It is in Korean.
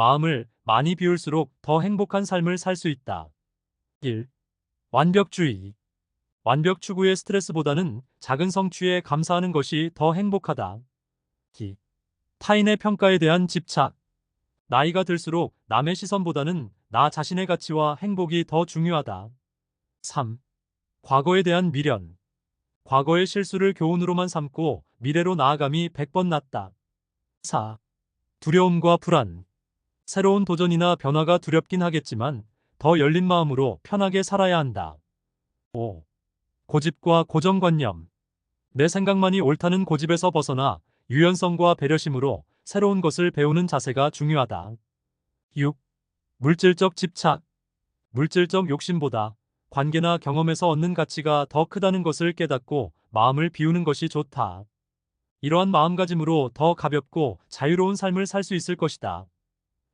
마음을 많이 비울수록 더 행복한 삶을 살 수 있다. 1. 완벽주의. 완벽 추구의 스트레스보다는 작은 성취에 감사하는 것이 더 행복하다. 2. 타인의 평가에 대한 집착. 나이가 들수록 남의 시선보다는 나 자신의 가치와 행복이 더 중요하다. 3. 과거에 대한 미련. 과거의 실수를 교훈으로만 삼고 미래로 나아감이 100번 낫다. 4. 두려움과 불안. 새로운 도전이나 변화가 두렵긴 하겠지만 더 열린 마음으로 편하게 살아야 한다. 5. 고집과 고정관념. 내 생각만이 옳다는 고집에서 벗어나 유연성과 배려심으로 새로운 것을 배우는 자세가 중요하다. 6. 물질적 집착. 물질적 욕심보다 관계나 경험에서 얻는 가치가 더 크다는 것을 깨닫고 마음을 비우는 것이 좋다. 이러한 마음가짐으로 더 가볍고 자유로운 삶을 살 수 있을 것이다.